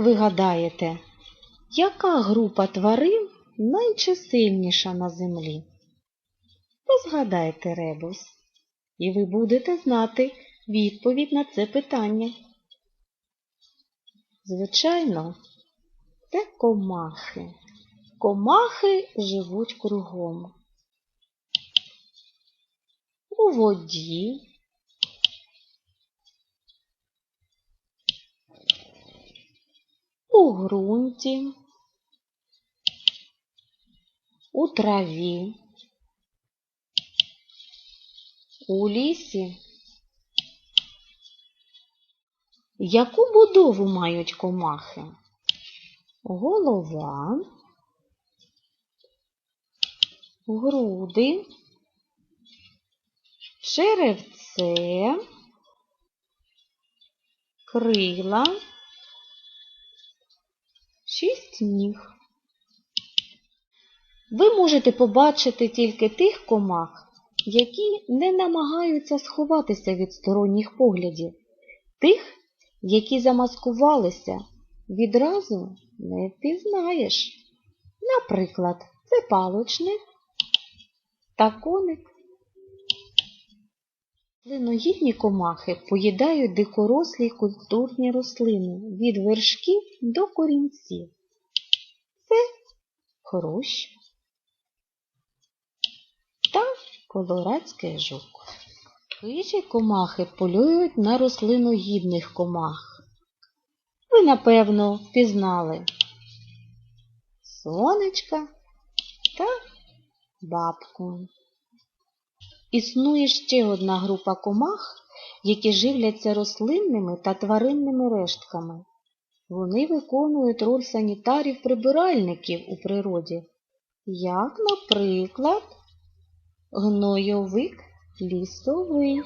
Ви гадаєте, яка група тварин найчисельніша на землі? Позгадайте ребус, і ви будете знати відповідь на це питання. Звичайно, це комахи. Комахи живуть кругом. У воді, у ґрунті, у траві, у лісі. Яку будову мають комахи? Голова, груди, черевце, крила, шість ніг. Ви можете побачити тільки тих комах, які не намагаються сховатися від сторонніх поглядів, тих, які замаскувалися, відразу не впізнаєш. Наприклад, це палочник та коник. Линогідні комахи поїдають дикорослі культурні рослини від вершків до корінців. Хрущ та колорадський жук. Хижі комахи полюють на рослиногідних комах. Ви, напевно, впізнали сонечка та бабку. Існує ще одна група комах, які живляться рослинними та тваринними рештками. Вони виконують роль санітарів-прибиральників у природі, як, наприклад, гнойовик лісовий.